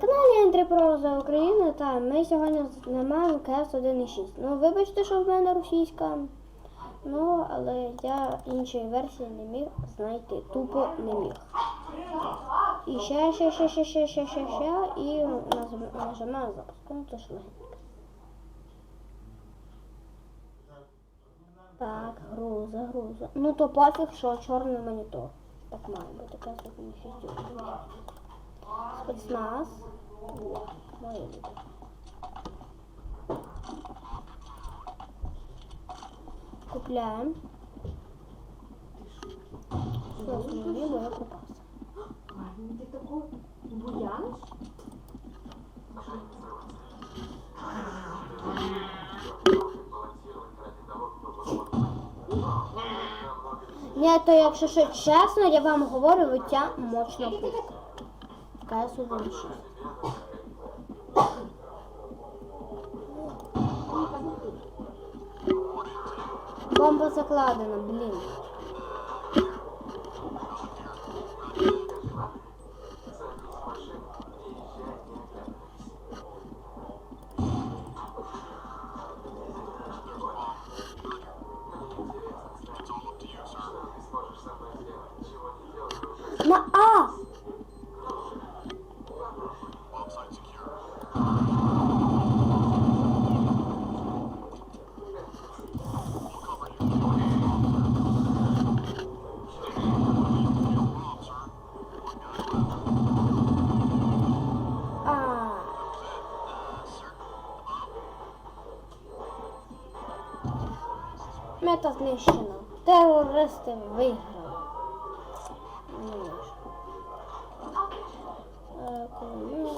Каналі Андрій Про за Україну та ми сьогодні знімаємо КС 1.6. Ну, вибачте, що в мене російська. Ну, але я іншої версії не міг знайти. Тупо не міг. І ще, ще, ще, ще, ще, ще, ще, ще. І нажимаю запуск. Ну, то ж легенько. Так, груза, груза. Ну то пофіг, що чорний монітор. Так має бути КС 1.6. Хоч з нас. Моє відео. Купляємо. Все, змінимо, я пропався. Буян? Ні, то якщо що чесно, я вам говорю, виття мощно буде. КС 1.6. Бомба закладена, блін. Місто знищено. Терористи виграли. Ну,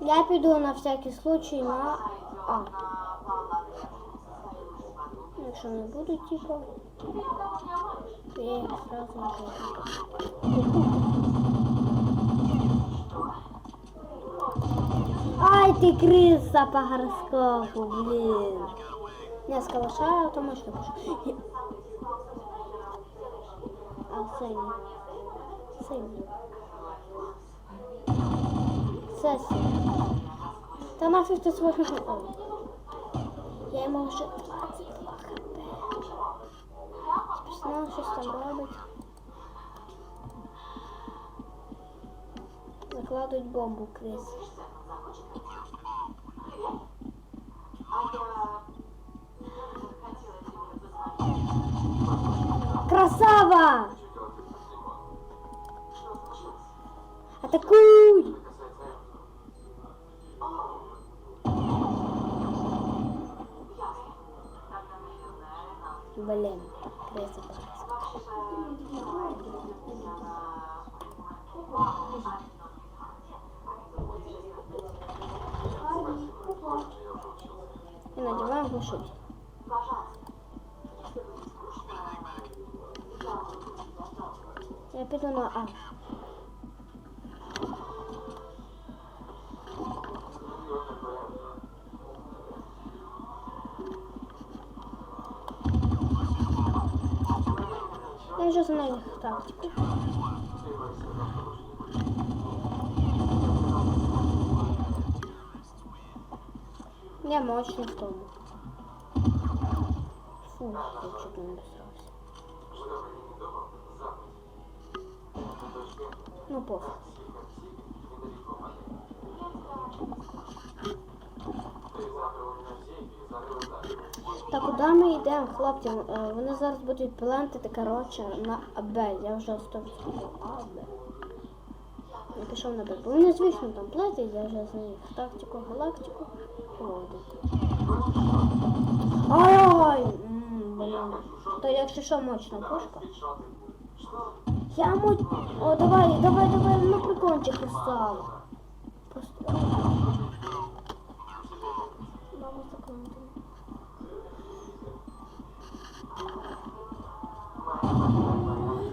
я піду на всякий случай на А. Якщо не буду, типа, я сразу не буду. Ай, ты крыса по гороскопу, блин. Не, с калаша автоматично пошел. А, Сеня. Сеня. Сессия. Та нафиг ти свой Ой. Я йому вже 22 хп. Спецназ щось там робить. Закладують бомбу крис. Красава! Атакуй! Блин, кресло И надеваем глушитель. Я піду на А. Я вже знаю їх тактику. Я мощный в тому. Фу, я чуть не. Ну, пофиг. Так, куди ми йдемо, хлопці? Е, Вони зараз будуть плентити, коротше, на Б. Я вже 100% А, Б. Я пішов на Б. Бо вони, звісно, там плетять, я вже знаю їх тактику, галактику. Проводить. Ай! М, Блін. То якщо що, мощна пушка. Я муть... О, давай, давай, давай, на прикончик став. Просто...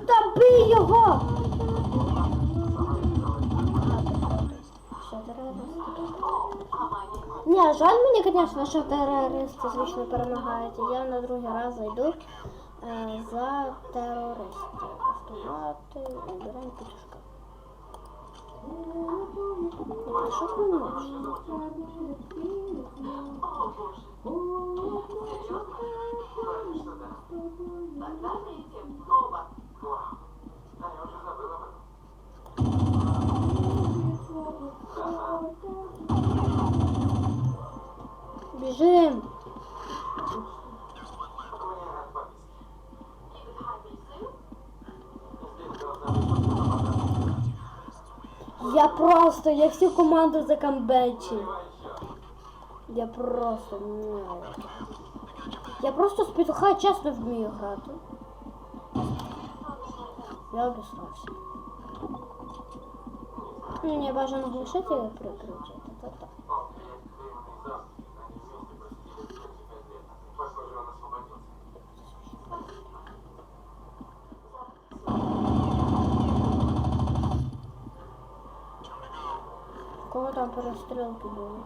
Та бий його! Ні, жаль мені, звісно, що терористи звично перемагають. Я на другий раз зайду. Е, за терористів. Автомати, убираємо петушка. Ну, що ти Я просто, я всю команду закамбечив. Я просто, не. Я просто з петуха чесно вмію грати. Я обісрався. Ну, не бажано глушителя прикрити. Там перестрілки були?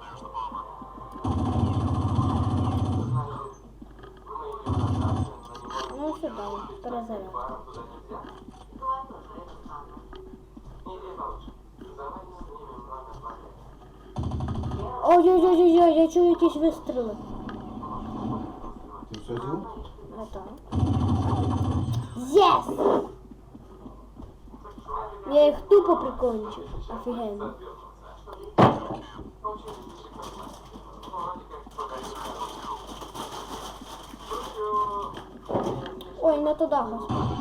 Ну сюди, перезарядка. Паром туда нельзя. Идея получше. Давайте снимем номер пакета. Ой-ой-ой-ой, я чую якісь вистріли. Ты все сделал? А так. Єс! Я їх тупо прикончив. Офігенно. Ой, не туди, господи.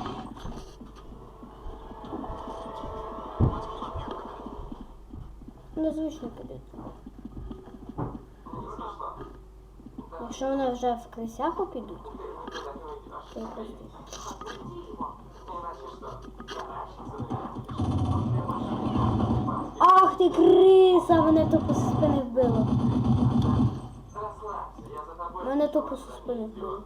Незвично піде. Якщо вони вже в крисяку підуть, то я прости. Ах ти криса, мене тупо зі спини вбило. Мене тупо зі спини вбило.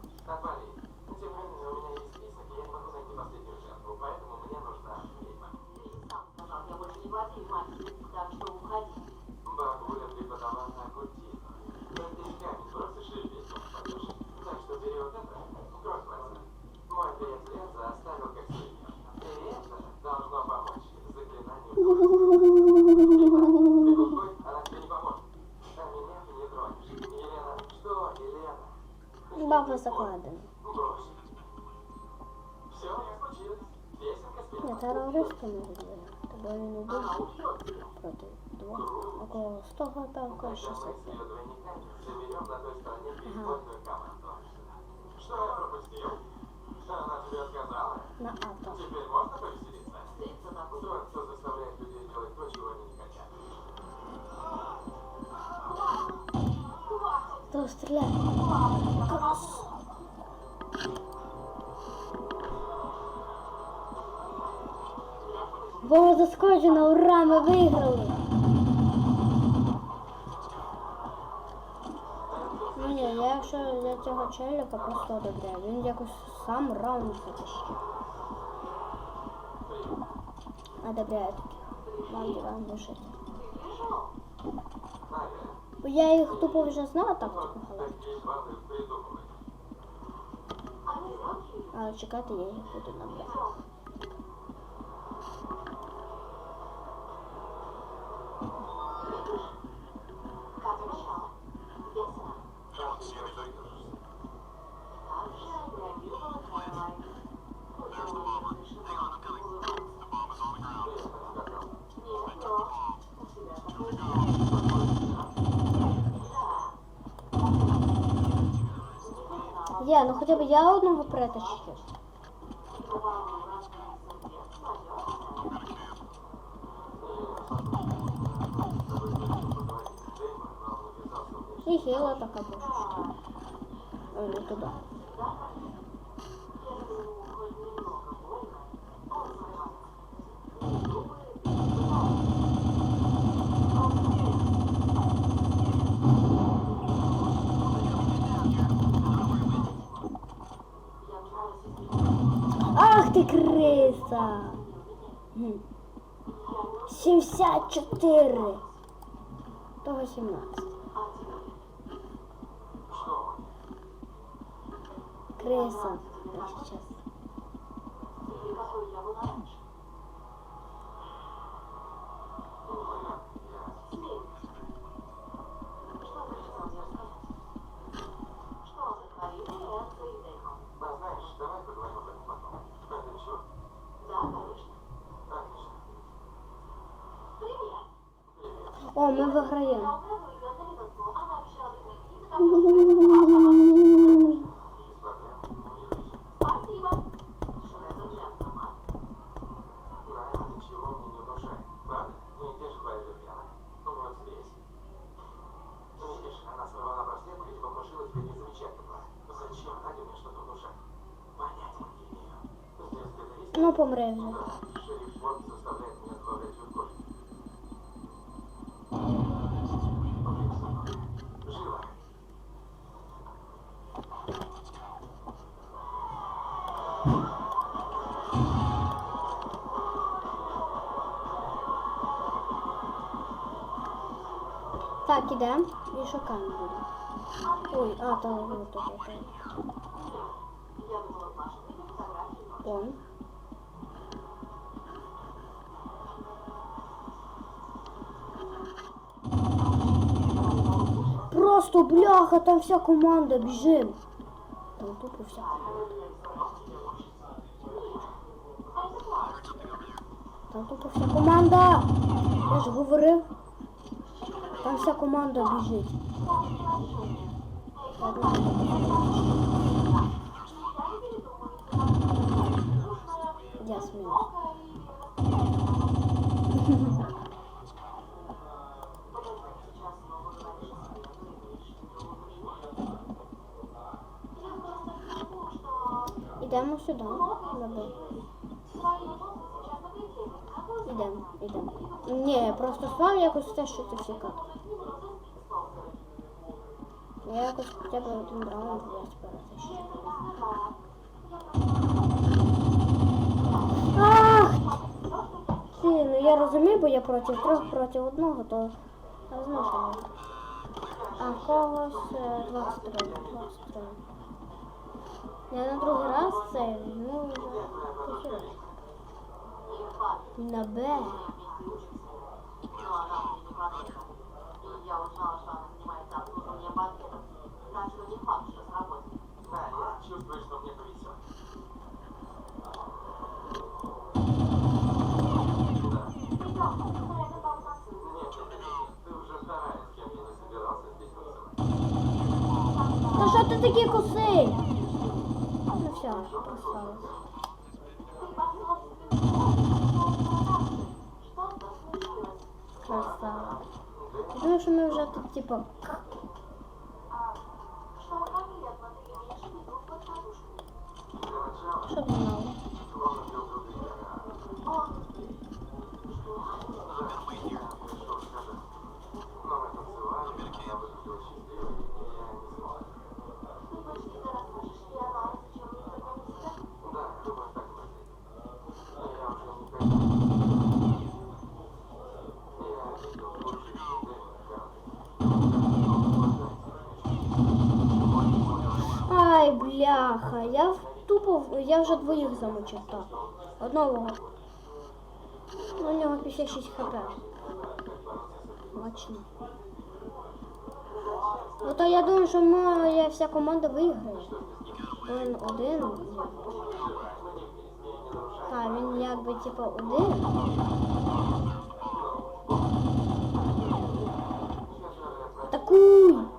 Баба закладена. Брось. Все, не случилось. Песенка спела. Я терористка не не буду проти двох. Около 100 хп, около 60. Ага. Что я пропустил? Она тебе отказала? На авто. Теперь можно Хто стріляє? Крас. Було заскочено, ура, ми виграли. Ну ні, я якщо для цього челіка просто одобряю. Він якось сам раунд затащив. Одобряю таких. Раунді раунди жити. Я їх тупо вже знала тактику галактики. Але чекати я їх буду набрати. Є, ну хоча б я одного притащу. І хіла така бошечка. Ой, не туди. Ах ти криса! Гм. 74. То 18. Что? Криса, якщо не внушает. Правда? Ну и где Ідемо і шукаємо буде. Ой, а, там вот тут. виде Просто бляха, там вся команда, біжим. Там тупо вся команда. Там тупо вся команда. Я ж говорив. Там вся команда біжить. Я сміюсь. Ідемо сюди. Давай. Ідемо, ідемо. Ні, просто слав якось те, що ти всі кат. Я якось хоча б один раунд я спереду ще. Ах! Ти, ну я розумію, бо я проти трьох проти одного, то я знаю, що я. А когось е, 23, 23. Я на другий раз це візьму вже. На Б. Та що ти такий косий? Ну все, просралась. Я думаю, що ми вже тут, типа, Что конкретно бляха, я тупо, я вже двоїх замочив, так. Одного. У нього 56 хп. Мощно. Ну то я думаю, що моя вся команда виграє. Він один. Так, він якби типу один. Атакуй!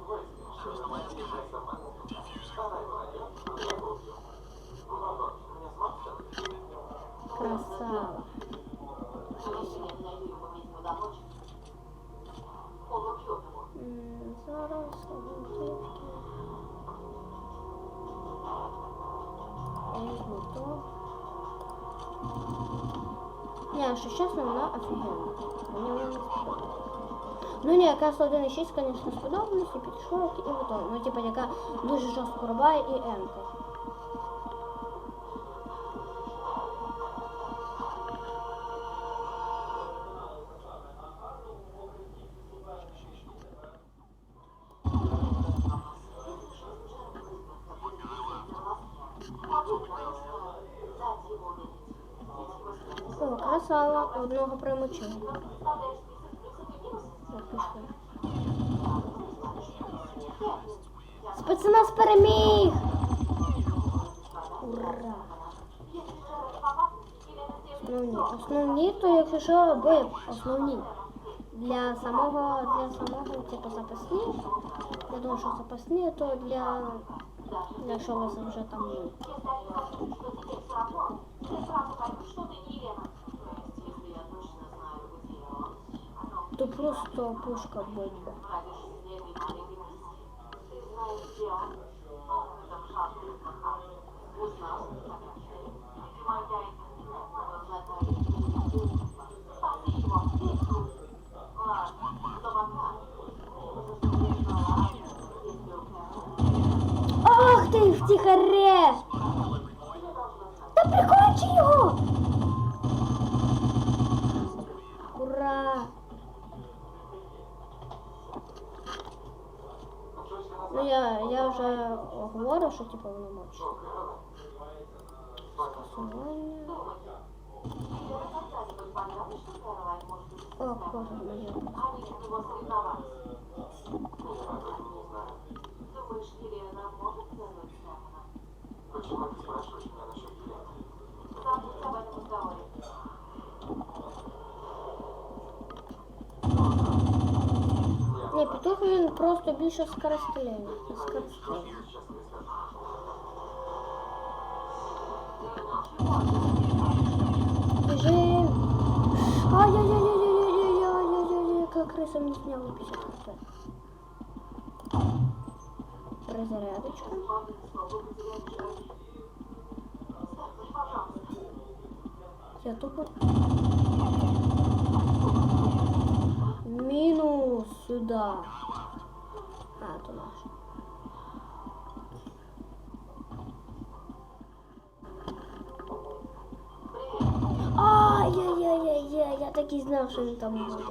Ні, що чесно, вона офігенна. Мені вона не сподобалась. Ну ні, якраз 1.6, звісно, сподобалось і підійшло, і готово. Ну, типа, яка дуже жорстко рубає і енка. Красава, одного примочила. Спецназ переміг! Ура! Основні. Основні, то якщо що, ви основні. Для самого, для самого, типу, запасні. Я думаю, що запасні, то для, якщо у вас вже там кто пушка будет. Ах ты, в втихаре! Ну я, я вже говорю, що типу воно. Скасування. О, кожа моя. Ні, петух він просто більше скорострільний. Скорострільний. Сейчас тебе скажу. Бежим! Ай-яй-яй-яй-яй-яй-яй-яй-яй, как крыса мне сняла 50 хп. Разрядочка. Я тупо... Минус сюда. А, это наш. Ай-яй-яй-яй-яй, я так і знав, що він там буде.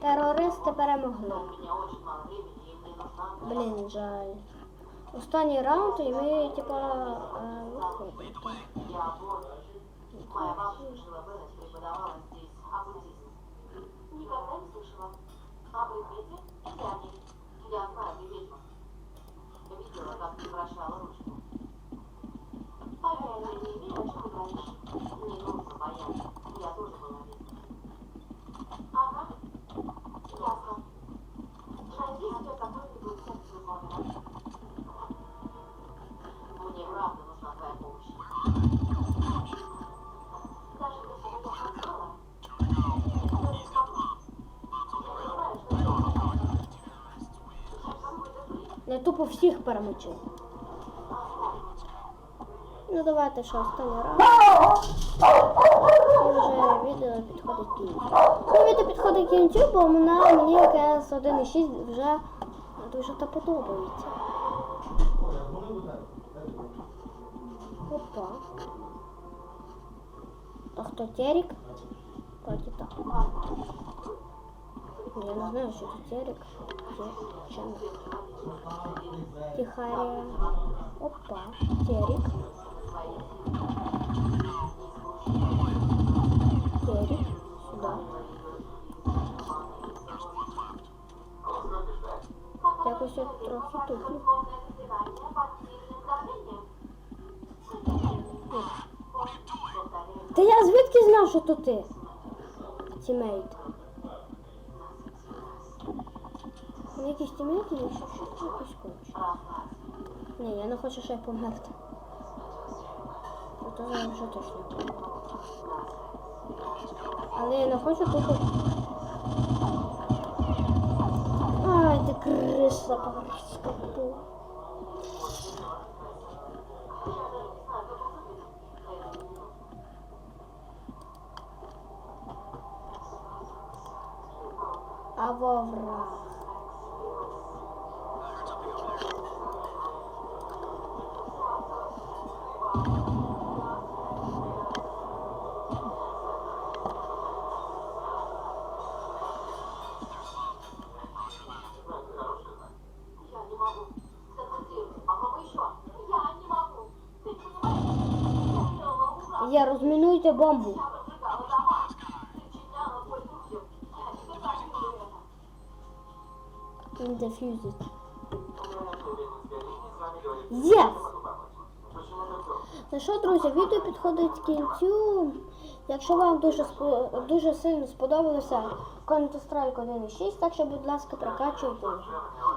Терористи перемогли. Блін, жаль. Останній раунд і ми, типа, е, виходимо. Моя бабушка жила Беннет, преподавала. people тупо всіх перемочив. Ну давайте ще останній раунд. І вже відео підходить кінцю. Ну, відео підходить кінцю, бо вона мені КС 1.6 вже дуже та подобається. Опа. А хто Терік? Вроді так. Я не знаю, що це Терік. Те- Чим? Тихария. Опа. Терік. Терік. Сюда. Якось я трохи туплю. Та я звідки знав, що то ти? Тімейт. Ну, якісь тімейти є, що щось якось. Ні, я не хочу, я померти. Це вже вже точно. Але я не хочу тупо. Ай, ти криса погрізка. А вовра. Я могу помочь. Почему так долго? Ну що, друзі, відео підходить кінцю. Якщо вам дуже дуже сильно сподобалося Counter-Strike 1.6, так що, будь ласка, прокачуйте.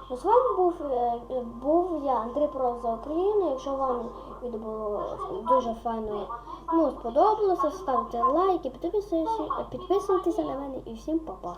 Ну, з вами був, е, був я, Андрій Про за Україну. Якщо вам відео було дуже файно ну, сподобалося, ставте лайки, підписуйтесь, підписуйтеся на мене і всім па-па.